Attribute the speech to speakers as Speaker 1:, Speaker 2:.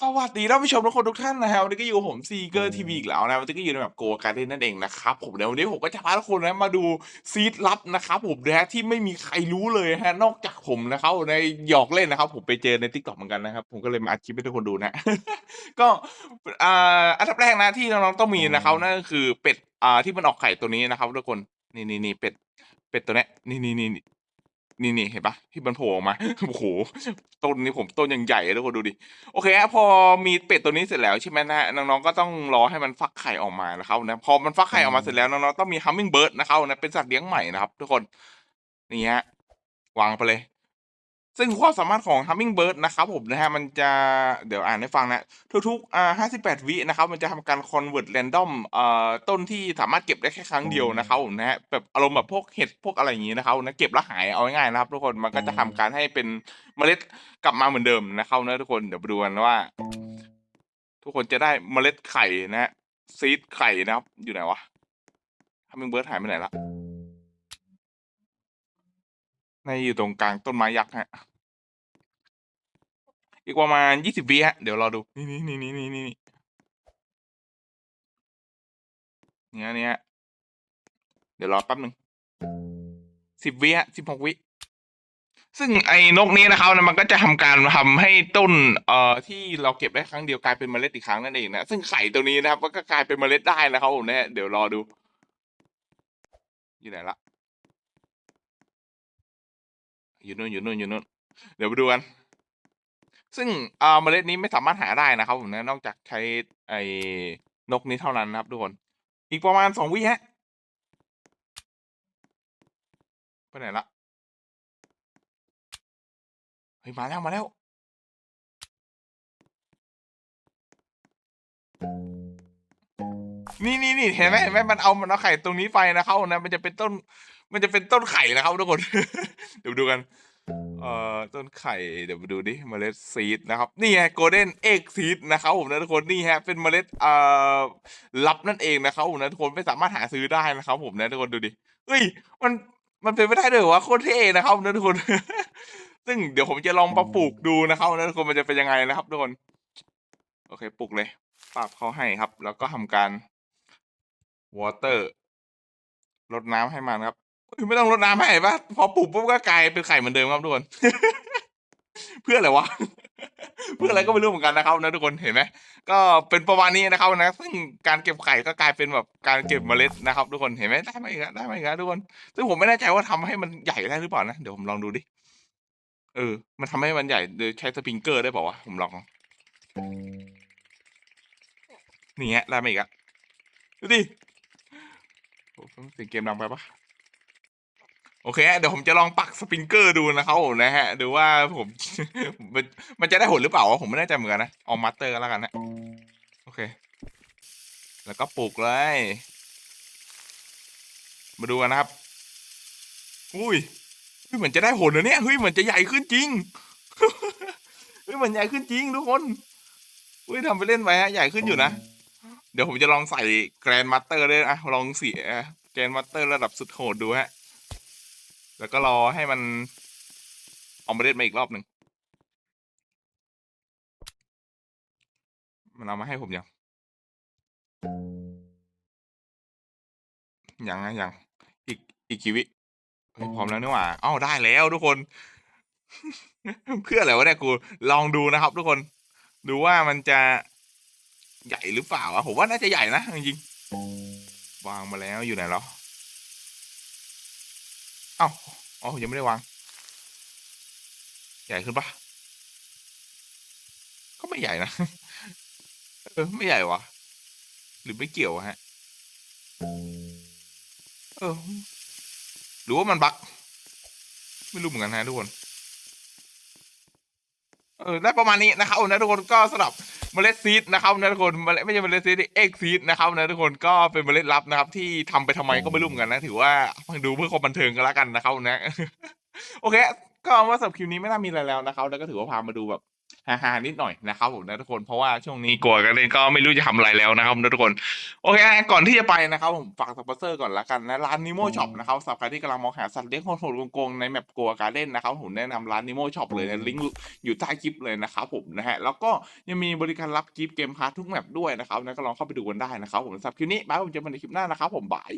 Speaker 1: สวัสดีท่านผู้ชมทุกคนทุกท่านนะครับวันนี้ก็อยู่กับผมซีเกอร์ทีวีอีกแล้วนะวันนี้ก็อยู่ในแบบโกการ์เด้นนั่นเองนะครับผมเดี๋ยววันนี้ผมก็จะพาทุกคนนะมาดูซีดลับนะครับผมนะฮะที่ไม่มีใครรู้เลยฮะนอกจากผมนะครับในหยอกเล่นนะครับ ผมไปเจอในทิกตอกเหมือนกันนะครับผมก็เลยมาอัดคลิปให้ทุกคนดูนะ ก็อ่าอันดับแรกนะที่น้องๆต้องมีนะครับนั่นก็คือเป็ดอ่าที่มันออกไข่ตัวนี้นะครับทุกคนนี่นี่นี่เป็ดเป็ดตัวเนี้ยนี่นี่นี่ นี่นี่เห็นปะที่มันโผล่ออกมาโอ้โหต้นนี้ผมต้นยังใหญ่เลยทุกคนดูดิโอเคฮะพอมีเป็ดตัวนี้เสร็จแล้วใช่ไหมนะฮะน้องๆก็ต้องรอให้มันฟักไข่ออกมานะครับนะพอมันฟักไข่ออกมาเสร็จแล้วน้องๆต้องมีฮัมมิงเบิร์ดนะครับนะเป็นสัตว์เลี้ยงใหม่นะครับ ทุกคนนี่ฮะวางไปเลย ซึ่งความสามารถของ humming bird นะครับผมนะฮะมันจะเดี๋ยวอ่านให้ฟังนะ ทุกๆอ่า58 วินะครับ มันจะทำการ convert random เอ่อต้นที่สามารถเก็บได้แค่ครั้งเดียวนะครับผมนะฮะแบบอารมณ์แบบพวกเห็ดพวกอะไรอย่างงี้นะครับนะเก็บแล้วหายเอาง่ายๆนะครับ ทุกคนมันก็จะทำการให้เป็นเมล็ดกลับมาเหมือนเดิมนะครับนะทุกคนเดี๋ยวไปดูกันว่า ทุกคนจะได้เมล็ดไข่นะฮะซีดไข่นะครับ อยู่ไหนวะ humming bird หายไปไหนละ ในอยู่ตรงกลางต้นไม้ยักษ์ฮะ อีกประมาณยี่สิบวิฮะ เดี๋ยวรอดู นี่นี่นี่นี่นี่นี่เนี่ยเนี่ยเดี๋ยวรอแป๊บหนึ่งสิบวิฮะสิบหกวิ ซึ่งไอ้นกนี้นะครับนะมันก็จะทำการทำให้ต้น เอ่อที่เราเก็บได้ครั้งเดียวกลายเป็นเมล็ดอีกครั้งนั่นเองนะ ซึ่งไข่ตัวนี้นะครับก็กลายเป็นเมล็ดได้นะครับผมเนะฮะเดี๋ยวรอดู อยู่ไหนละ อยู่นู่นอยู่นู่นอยู่นู่นเดี๋ยวไปดูกัน ซึ่งอ่าเมล็ดนี้ไม่สามารถหาได้นะครับผมนะนอกจากใช้ไอ้นกนี้เท่านั้นนะครับทุกคน อีกประมาณสองวิฮะไปไหนละเฮ้ยมาแล้วมาแล้ว นี่นี่นี่เห็นไหมเห็นไหมมันเอามันเอาไข่ตรงนี้ไปนะครับนะมันจะเป็นต้น มันจะเป็นต้นไข่นะครับทุกคน เดี๋ยวดูกัน เอ่อต้นไข่เดี๋ยวมาดูดิเมล็ดซีดนะครับนี่ไงโกลเด้นเอ็กซีดนะครับผมนะทุกคนนี่ฮะเป็นเมล็ดเอ่อลับนั่นเองนะครับผมนะทุกคนไม่สามารถหาซื้อได้นะครับผมนะทุกคนดูดิเฮ้ยมันมันเป็นไม่ได้เลยวะโคตรเท่นะครับนะทุกคน ซึ่งเดี๋ยวผมจะลองมาปลูกดูนะครับนะทุกคนมันจะเป็นยังไงนะครับทุกคน โอเคปลูกเลยปรับเขาให้ครับ แล้วก็ทำการ วอเตอร์รดน้ำให้มันครับไม่ต้องรดน้ำให้ปะพอปลูกปุ๊บก็กลายเป็นไข่เหมือนเดิมครับทุกคน เพื่ออะไรวะ เพื่ออะไรก็ไม่รู้เหมือนกันนะครับนะทุกคนเห็นไหมก็เป็นประมาณนี้นะครับนะ ซึ่งการเก็บไข่ก็กลายเป็นแบบการเก็บเมล็ดนะครับทุกคนเห็นไหมได้ไหมครับได้ไหมครับทุกคน ซึ่งผมไม่แน่ใจว่าทำให้มันใหญ่ได้หรือเปล่านะเดี๋ยวผมลองดูดิเออ มันทำให้มันใหญ่โดยใช้สปริงเกอร์ได้เปล่าวะผมลองนี่ฮะได้ไหมอีกอะดูดิ เสียงเกมดังไปปะโอเคเดี๋ยวผมจะลองปักสปริงเกอร์ดูนะครับผมนะฮะดูว่าผมมันจะได้ผลหรือเปล่าผมไม่แน่ใจเหมือนกันนะเอามาสเตอร์แล้วกันนะโอเค แล้วก็ปลูกเลย มาดูกันนะครับ อุ้ยเหมือนจะได้ผลนะเนี่ยเฮ้ยเหมือนจะใหญ่ขึ้นจริงเฮ้ยเหมือนใหญ่ขึ้นจริงทุกคนอุ้ยทำไปเล่นไปฮะใหญ่ขึ้นอยู่นะ เดี๋ยวผมจะลองใส่แกรนมาสเตอร์เลยอะลองเสีย แกนมาสเตอร์ระดับสุดโหดดูฮะ แล้วก็รอให้มันเอาเมล็ดมาอีกรอบหนึ่ง มันเอามาให้ผมยัง ยังนะยัง อีกอีกกี่วิพร้อมแล้วนี่หว่าอ้าได้แล้วทุกคน เพื่ออะไรวะเนี่ยกู ลองดูนะครับ ทุกคน ดูว่ามันจะใหญ่หรือเปล่าอะผมว่าน่าจะใหญ่นะจริงๆ วางมาแล้วอยู่ไหนแล้วเอ้าอ๋อยังไม่ได้วาง ใหญ่ขึ้นปะก็ไม่ใหญ่นะ เออ ไม่ใหญ่วะหรือไม่เกี่ยวฮะ เออ หรือว่ามันบัก ไม่รู้เหมือนกันนะทุกคน เออ ได้ประมาณนี้นะครับนะทุกคนก็สำหรับ เมล็ดซีดนะครับนะทุกคนไม่ใช่เมล็ดซีดเอ็กซีดนะครับนะทุกคนก็เป็นเมล็ดลับนะครับ ที่ทำไปทำไมก็ไม่รู้เหมือนกันนะ ถือว่าดูเพื่อความบันเทิงกันละกันนะครับนะ โอเค ก็ว่าสำหรับคลิปนี้ไม่น่ามีอะไรแล้วนะครับ แล้วก็ถือว่าพามาดูแบบ ฮาๆนิดหน่อยนะครับผมนะทุกคนเพราะว่าช่วงนี้กลัวกันเล่นก็ไม่รู้จะทำอะไรแล้วนะครับนะทุกคนโอเคก่อนที่จะไปนะครับผมฝากสปอนเซอร์ก่อนละกันนะร้านนิโมช็อปนะครับสำหรับใครที่กำลังมองหาสัตว์เลี้ยงโหดๆโกงๆในแมปกัวการ์เด้นนะครับผมแนะนำร้านนิโมช็อปเลยนะลิงก์อยู่ใต้คลิปเลยนะครับผมนะฮะแล้วก็ยังมีบริการรับกิฟต์เกมพาร์ททุกแมปด้วยนะครับนะก็ลองเข้าไปดูกันได้นะครับผมสำหรับคลิปนี้บายผมเจอกันในคลิปหน้านะครับผมบาย